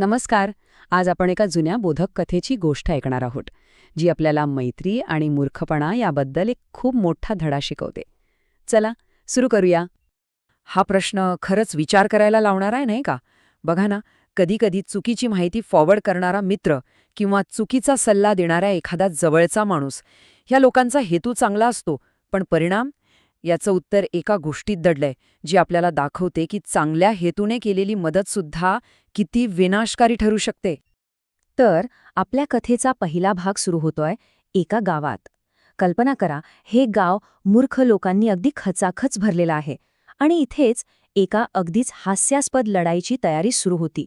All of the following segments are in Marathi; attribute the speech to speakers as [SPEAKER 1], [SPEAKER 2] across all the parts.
[SPEAKER 1] नमस्कार. आज आपण एका जुन्या बोधक कथेची गोष्ट ऐकणार आहोत जी आपल्याला मैत्री आणि मूर्खपणा याबद्दल एक खूप मोठा धडा शिकवते. चला सुरू करूया. हा प्रश्न खरंच विचार करायला लावणार आहे नाही का? बघा ना कधीकधी चुकीची माहिती फॉरवर्ड करणारा मित्र किंवा चुकीचा सल्ला देणारा एखादा जवळचा माणूस ह्या लोकांचा हेतू चांगला असतो पण परिणाम याचं उत्तर एका गोष्टीत दडलंय जी आपल्याला दाखवते की चांगल्या हेतूने केलेली मदतसुद्धा किती विनाशकारी ठरू शकते.
[SPEAKER 2] तर आपल्या कथेचा पहिला भाग सुरू होतोय एका गावात. कल्पना करा हे गाव मूर्ख लोकांनी अगदी खचाखच भरलेलं आहे आणि इथेच एका अगदीच हास्यास्पद लढाईची तयारी सुरू होती.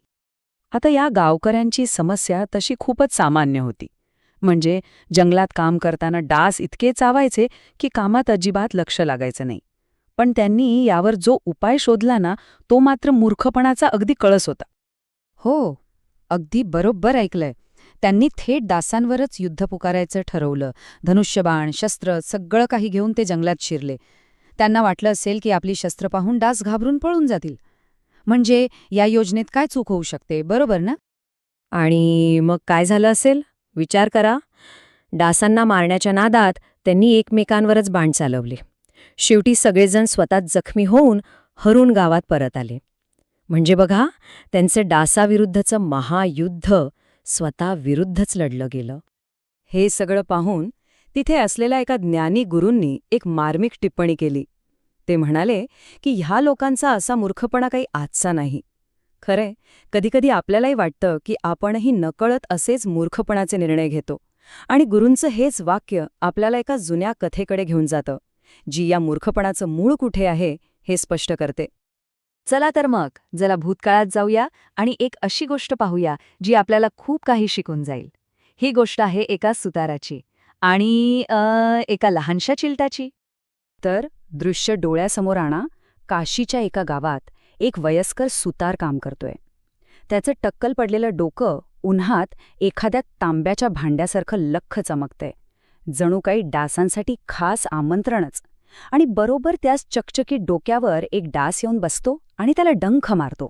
[SPEAKER 1] आता या गावकऱ्यांची समस्या तशी खूपच सामान्य होती. म्हणजे जंगलात काम करताना डास इतके चावायचे की कामात अजिबात लक्ष लागायचं नाही. पण त्यांनी यावर जो उपाय शोधला ना तो मात्र मूर्खपणाचा अगदी कळस होता. हो अगदी बरोबर ऐकलंय. त्यांनी थेट डासांवरच युद्ध पुकारायचं ठरवलं. धनुष्यबाण शस्त्र सगळं काही घेऊन ते जंगलात शिरले. त्यांना वाटलं असेल की आपली शस्त्र पाहून डास घाबरून पळून जातील. म्हणजे या योजनेत काय चूक होऊ शकते बरोबर ना?
[SPEAKER 2] आणि मग काय झालं असेल? विचार करा. डासांना मारण्याच्या नादात त्यांनी एकमेकांवरच बाण चालवले. शेवटी सगळेजण स्वतः जखमी होऊन हरून गावात परत आले. म्हणजे बघा त्यांचं डासाविरुद्धचं महायुद्ध स्वतः विरुद्धच लढलं गेलं.
[SPEAKER 1] हे सगळं पाहून तिथे असलेल्या एका ज्ञानी गुरूंनी एक मार्मिक टिप्पणी केली. ते म्हणाले की ह्या लोकांचा असा मूर्खपणा काही आजचा नाही. खरे कधीकधी आपल्यालाही वाटतं की आपणही नकळत असेच मूर्खपणाचे निर्णय घेतो. आणि गुरूंचं हेच वाक्य आपल्याला एका जुन्या कथेकडे घेऊन जातं. जी या मूर्खपणाचं मूळ कुठे आहे हे स्पष्ट करते.
[SPEAKER 2] चला तर मग जरा भूतकाळात जाऊया आणि एक अशी गोष्ट पाहूया जी आपल्याला खूप काही शिकून जाईल. ही गोष्ट आहे एका सुताराची आणि एका लहानशा चिलटाची.
[SPEAKER 1] तर दृश्य डोळ्यासमोर आणा काशीच्या एका गावात एक वयस्कर सुतार काम करतोय. त्याचं टक्कल पडलेलं डोकं उन्हात एखाद्या तांब्याच्या भांड्यासारखं लख्ख चमकतंय. जणू काही डासांसाठी खास आमंत्रणच. आणि बरोबर त्याच चकचकीत डोक्यावर एक डास येऊन बसतो आणि त्याला डंख मारतो.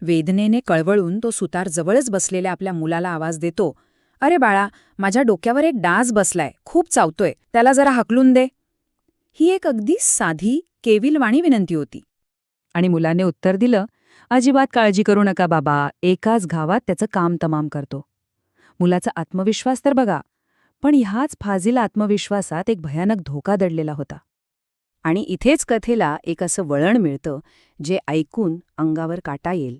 [SPEAKER 1] वेदनेने कळवळून तो सुतार जवळच बसलेल्या आपल्या मुलाला आवाज देतो अरे बाळा माझ्या डोक्यावर एक डास बसलाय खूप चावतोय त्याला जरा हकलून दे. ही एक अगदी साधी केविलवाणी विनंती होती. आणि मुलाने उत्तर दिलं अजिबात काळजी करू नका बाबा एकाच गावात त्याचं काम तमाम करतो. मुलाचा आत्मविश्वास तर बघा पण ह्याच फाजील आत्मविश्वासात एक भयानक धोका दडलेला होता. आणि इथेच कथेला एक असं वळण मिळतं जे ऐकून अंगावर काटा येईल.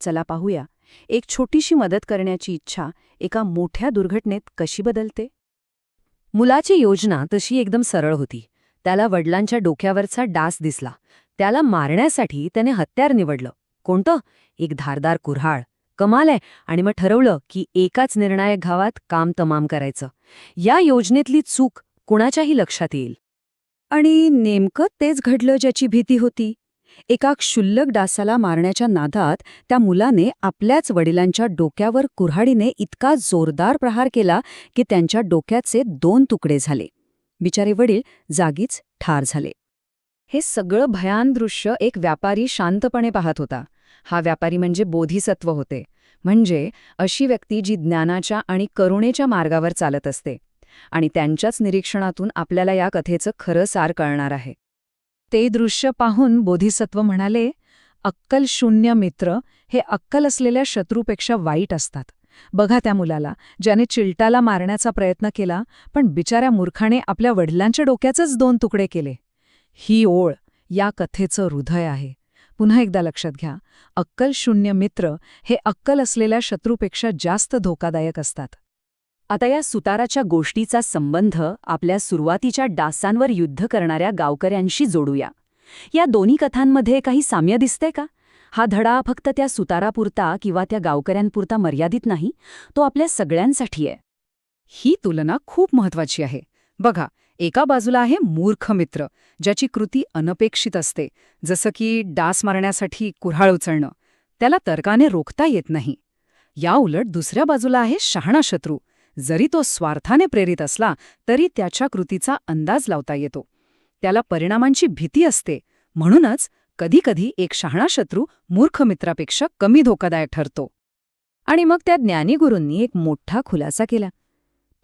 [SPEAKER 1] चला पाहूया एक छोटीशी मदत करण्याची इच्छा एका मोठ्या दुर्घटनेत कशी बदलते? मुलाची योजना तशी एकदम सरळ होती. त्याला वडिलांच्या डोक्यावरचा डास दिसला. त्याला मारण्यासाठी त्याने हत्यार निवडलं. कोणतं? एक धारदार कुऱ्हाळ कमाल आहे. आणि मग ठरवलं की एकाच निर्णायक घावात काम तमाम करायचं. या योजनेतली चूक कुणाच्याही लक्षात येईल. आणि नेमकं तेच घडलं ज्याची भीती होती? एका क्षुल्लक डासाला मारण्याच्या नादात त्या मुलाने आपल्याच वडिलांच्या डोक्यावर कुऱ्हाडीने इतका जोरदार प्रहार केला की त्यांच्या डोक्याचे दोन तुकडे झाले. बिचारे वडील जागीच ठार झाले. हे सगळं भयान दृश्य एक व्यापारी शांतपणे पाहत होता. हा व्यापारी म्हणजे बोधिसत्व होते. म्हणजे अशी व्यक्ती जी ज्ञानाच्या आणि करुणेच्या मार्गावर चालत असते. आणि त्यांच्याच निरीक्षणातून आपल्याला या कथेचं खरं सार कळणार आहे. ते दृश्य पाहून बोधिसत्व म्हणाले अक्कल शून्य मित्र हे अक्कल असलेल्या शत्रूपेक्षा वाईट असतात. बघा त्या मुलाला ज्याने चिलटाला मारण्याचा प्रयत्न केला पण बिचाऱ्या मूर्खाने आपल्या वडिलांच्या डोक्याचेच दोन तुकडे केले. ही ओळ या कथेचं हृदय आहे. पुन्हा एकदा लक्षात घ्या अक्कल शून्य मित्र हे अक्कल असलेल्या शत्रूपेक्षा जास्त धोकादायक असतात. आता या सुताराच्या गोष्टीचा संबंध आपल्या सुरुवातीच्या डासांवर युद्ध करणाऱ्या गावकऱ्यांशी जोडूया. या दोन्ही कथांमध्ये काही साम्य दिसते का? हा धडा फक्त त्या सुतारापुरता किंवा त्या गावकऱ्यांपुरता मर्यादित नाही तो आपल्या सगळ्यांसाठी आहे. ही तुलना खूप महत्वाची आहे. बघा एका बाजूला आहे मूर्ख मित्र ज्याची कृती अनपेक्षित असते जसं की डास मारण्यासाठी कुऱ्हाळ उचलणं. त्याला तर्काने रोखता येत नाही. या उलट दुसऱ्या बाजूला आहे शहाणा शत्रू. जरी तो स्वार्थाने प्रेरित असला तरी त्याच्या कृतीचा अंदाज लावता येतो. त्याला परिणामांची भीती असते. म्हणूनच कधीकधी एक शहाणा शत्रू मूर्ख मित्रापेक्षा कमी धोकादायक ठरतो. आणि मग त्या ज्ञानीगुरूंनी एक मोठा खुलासा केला.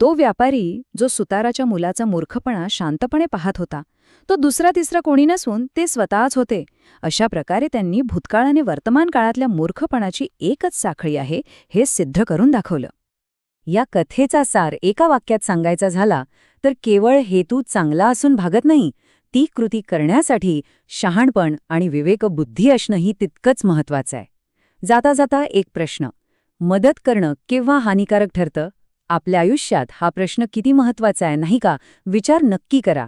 [SPEAKER 1] तो व्यापारी जो सुताराच्या मुलाचा मूर्खपणा शांतपणे पाहत होता तो दुसरा तिसरा कोणी नसून ते स्वतःच होते. अशा प्रकारे त्यांनी भूतकाळ आणि वर्तमान काळातल्या मूर्खपणाची एकच साखळी आहे हे सिद्ध करून दाखवलं. या कथेचा सार एका वाक्यात सांगायचा झाला तर केवळ हेतू चांगला असून भागत नाही ती कृती करण्यासाठी शहाणपण आणि विवेकबुद्धी असणंही तितकंच महत्वाचं आहे. जाता जाता एक प्रश्न मदत करणं केव्हा हानिकारक ठरतं? आपल्या आयुष्यात हा प्रश्न किती महत्त्वाचा आहे नाही का? विचार नक्की करा.